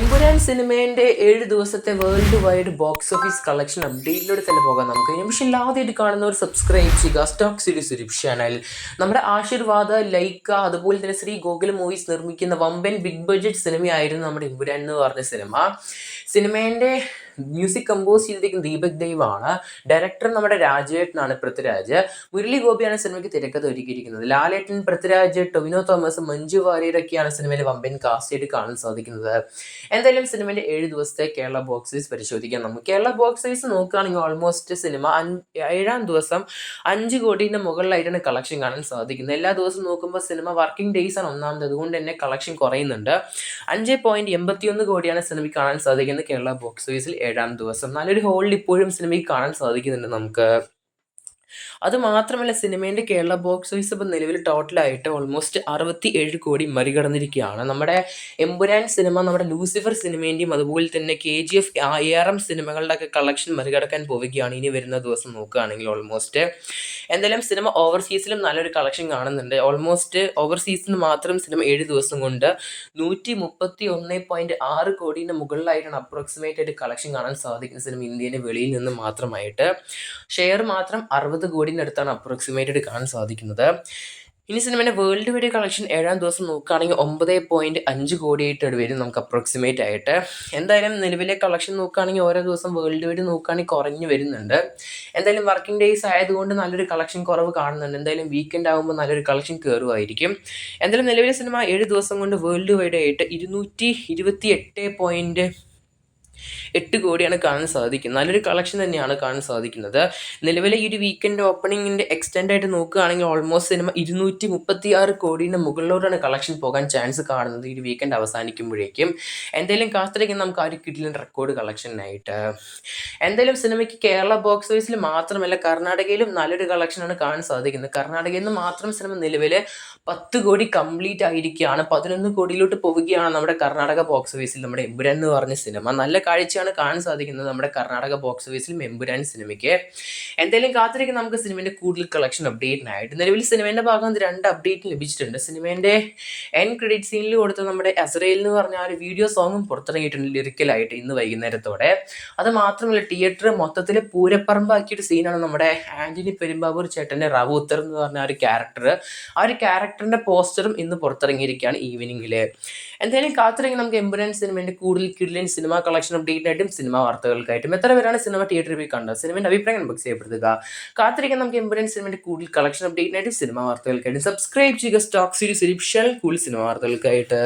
game Empuraan സിനിമേന്റെ ഏഴ് ദിവസത്തെ world wide box office collection അപ്ഡേറ്റിലൂടെ തന്നെ പോകാം നമുക്ക്. നിമിഷം ആദ്യമായിട്ട് കാണുന്നവർ സബ്സ്ക്രൈബ് ചെയ്യുക. സ്റ്റോക്ക് സീരീസ് സുരഭ് ചാനൽ നമ്മുടെ ആശീർവാദ ലൈക്ക അതുപോലെ തന്നെ ശ്രീ ഗോകുൽ മൂവീസ് നിർമ്മിക്കുന്ന വമ്പൻ ബിഗ് ബഡ്ജറ്റ് സിനിമയായിരുന്നു നമ്മുടെ ഇമ്പുരാൻ എന്ന് പറഞ്ഞ സിനിമ. സിനിമേന്റെ മ്യൂസിക് കമ്പോസ് ചെയ്തിരിക്കുന്ന ദീപക് ദൈവ് ആണ്. ഡയറക്ടർ നമ്മുടെ രാജേട്ടനാണ് പൃഥ്വിരാജ്. മുരളി ഗോപിയാണ് സിനിമയ്ക്ക് തിരക്കഥ ഒരുക്കിയിരിക്കുന്നത്. ലാലേട്ടൻ പൃഥ്വിരാജ് ടൊവിനോ തോമസ് മഞ്ജു വാര്യരൊക്കെയാണ് സിനിമയിൽ വമ്പൻ കാസ്റ്റ് ആയിട്ട് കാണാൻ സാധിക്കുന്നത്. എന്തായാലും സിനിമയുടെ ഏഴ് ദിവസത്തെ കേരള ബോക്സ് ഓഫീസ് പരിശോധിക്കാം. നമുക്ക് കേരള ബോക്സ് ഓഫീസ് നോക്കുകയാണെങ്കിൽ ഓൾമോസ്റ്റ് സിനിമ ഏഴാം ദിവസം അഞ്ച് കോടിയുടെ മുകളിലായിട്ടാണ് കളക്ഷൻ കാണാൻ സാധിക്കുന്നത്. എല്ലാ ദിവസവും നോക്കുമ്പോൾ സിനിമ വർക്കിംഗ് ഡേയ്സ് ആണ് ഒന്നാമത്. അതുകൊണ്ട് തന്നെ കളക്ഷൻ കുറയുന്നുണ്ട്. അഞ്ച് പോയിന്റ് എൺപത്തിയൊന്ന് കോടിയാണ് സിനിമയ്ക്ക് കാണാൻ സാധിക്കുന്നത് കേരള ബോക്സ് ഓഫീസിൽ ഏഴാം ദിവസം. നല്ലൊരു ഹോളിൽ ഇപ്പോഴും സിനിമയ്ക്ക് കാണാൻ സാധിക്കുന്നുണ്ട് നമുക്ക്. അത് മാത്രമല്ല സിനിമേന്റെ കേരള ബോക്സ് ഓഫീസ് ഇപ്പോൾ നിലവിൽ ടോട്ടലായിട്ട് ഓൾമോസ്റ്റ് അറുപത്തി ഏഴ് കോടി മറികടന്നിരിക്കുകയാണ്. നമ്മുടെ എമ്പുരാൻ സിനിമ നമ്മുടെ ലൂസിഫർ സിനിമേന്റെയും അതുപോലെ തന്നെ K G F A R M സിനിമകളുടെ ഒക്കെ കളക്ഷൻ മറികടക്കാൻ പോവുകയാണ് ഇനി വരുന്ന ദിവസം നോക്കുകയാണെങ്കിൽ ഓൾമോസ്റ്റ് എന്തായാലും സിനിമ ഓവർസീസിലും നല്ലൊരു കളക്ഷൻ കാണുന്നുണ്ട്. ഓൾമോസ്റ്റ് ഓവർസീസിൽ മാത്രം സിനിമ ഏഴ് ദിവസം കൊണ്ട് നൂറ്റി മുപ്പത്തി ഒന്ന് പോയിന്റ് ആറ് കോടീന്റെ മുകളിലായിട്ടാണ് അപ്രോക്സിമേറ്റ് ആയിട്ട് കളക്ഷൻ കാണാൻ സാധിക്കുന്ന സിനിമ ഇന്ത്യന്റെ വെളിയിൽ നിന്ന് മാത്രമായിട്ട്. ഷെയർ മാത്രം അറുപത് കോടിന്റെ അടുത്താണ് അപ്രോക്സിമേറ്റഡ് കാണാൻ സാധിക്കുന്നത്. ഇനി സിനിമയുടെ വേൾഡ് വൈഡ് കളക്ഷൻ ഏഴാം ദിവസം നോക്കുകയാണെങ്കിൽ ഒമ്പത് പോയിന്റ് അഞ്ച് കോടിയായിട്ട് വരും നമുക്ക് അപ്രോക്സിമേറ്റ് ആയിട്ട്. എന്തായാലും നിലവിലെ കളക്ഷൻ നോക്കുകയാണെങ്കിൽ ഓരോ ദിവസം വേൾഡ് വൈഡ് നോക്കുകയാണെങ്കിൽ കുറഞ്ഞു വരുന്നുണ്ട്. എന്തായാലും വർക്കിംഗ് ഡേയ്സ് ആയതുകൊണ്ട് നല്ലൊരു കളക്ഷൻ കുറവ് കാണുന്നുണ്ട്. എന്തായാലും വീക്കെൻഡ് ആകുമ്പോൾ നല്ലൊരു കളക്ഷൻ കയറുമായിരിക്കും എന്തായാലും നിലവിലെ സിനിമ ഏഴ് ദിവസം കൊണ്ട് വേൾഡ് വൈഡ് ആയിട്ട് ഇരുന്നൂറ്റി ഇരുപത്തി എട്ട് പോയിന്റ് എട്ട് കോടിയാണ് കാണാൻ സാധിക്കുന്നത്. നല്ലൊരു കളക്ഷൻ തന്നെയാണ് കാണാൻ സാധിക്കുന്നത്. നിലവിലെ ഈ ഒരു വീക്കെൻഡ് ഓപ്പണിങ്ങിന്റെ എക്സ്റ്റെൻഡ് ആയിട്ട് നോക്കുകയാണെങ്കിൽ ഓൾമോസ്റ്റ് സിനിമ ഇരുന്നൂറ്റി മുപ്പത്തി ആറ് കോടിയുടെ മുകളിലോട്ടാണ് കളക്ഷൻ പോകാൻ ചാൻസ് കാണുന്നത് ഈ ഒരു വീക്കെൻഡ് അവസാനിക്കുമ്പോഴേക്കും. എന്തായാലും കാത്തിരിക്കുന്ന നമുക്ക് ആ ഒരു കിട്ടിയ റെക്കോർഡ് കളക്ഷനായിട്ട് എന്തായാലും സിനിമയ്ക്ക് കേരള ബോക്സ് ഓഫീസിൽ മാത്രമല്ല കർണാടകയിലും നല്ലൊരു കളക്ഷനാണ് കാണാൻ സാധിക്കുന്നത്. കർണാടകയിൽ നിന്ന് മാത്രം സിനിമ നിലവിൽ പത്ത് കോടി കംപ്ലീറ്റ് ആയിരിക്കുകയാണ്. പതിനൊന്ന് കോടിയിലോട്ട് പോവുകയാണ് നമ്മുടെ കർണാടക ബോക്സ് ഓഫീസിൽ നമ്മുടെ എമ്പുരാൻ എന്ന് പറഞ്ഞ സിനിമ. നല്ല കാഴ്ചയാണ് കാണാൻ സാധിക്കുന്നത് നമ്മുടെ കർണാടക ബോക്സ് ഓഫീസിലും എമ്പുരാൻ സിനിമയ്ക്ക്. എന്തായാലും കാത്തിരിക്കും നമുക്ക് സിനിമയുടെ കൂടുതൽ കളക്ഷൻ അപ്ഡേറ്റിനായിട്ട് നിലവിൽ സിനിമേന്റെ ഭാഗം രണ്ട് അപ്ഡേറ്റ് ലഭിച്ചിട്ടുണ്ട്. സിനിമേന്റെ എൻ ക്രെഡിറ്റ് സീനിൽ കൊടുത്ത നമ്മുടെ അസറയിൽ എന്ന് പറഞ്ഞ ഒരു വീഡിയോ സോങ്ങും പുറത്തിറങ്ങിയിട്ടുണ്ട് ലിറിക്കലായിട്ട് ഇന്ന് വൈകുന്നേരത്തോടെ. അത് മാത്രമല്ല തിയേറ്റർ മൊത്തത്തിൽ പൂരപ്പറമ്പാക്കിയൊരു സീനാണ് നമ്മുടെ ആന്റണി പെരുമ്പാവൂർ ചേട്ടന്റെ റവൂത്തർ എന്ന് പറഞ്ഞ ഒരു ക്യാരക്ടർ ആ ഒരു ക്യാരക്ടറിന്റെ പോസ്റ്ററും ഇന്ന് പുറത്തിറങ്ങിയിരിക്കുകയാണ് ഈവനിങ്ങിൽ എന്തായാലും കാത്തിറങ്ങി നമുക്ക് എംബുലൻസ് സിനിമേന്റെ കൂടുതൽ കിഡിലിൻ സിനിമ കളക്ഷൻ അപ്ഡേറ്റ് ആയിട്ടും സിനിമ വാർത്തകൾക്കായിട്ടും എത്ര പേരാണ് സിനിമ തിയേറ്ററിൽ പോയി കണ്ടത്? സിനിമേന്റെ അഭിപ്രായം ബുക്ക് ചെയ്യപ്പെടുത്തുക. കാത്തിരിക്കാൻ നമുക്ക് എംബുലൻസ് സിനിമേന്റെ കൂടുതൽ കളക്ഷൻ അപ്ഡേറ്റ് ആയിട്ടും സിനിമ വാർത്തകൾക്കായിട്ടും സബ്സ്ക്രൈബ് ചെയ്യുക. സ്റ്റോക്ക് സീരീസ് കൂടുതൽ സിനിമ വാർത്തകൾക്കായിട്ട്.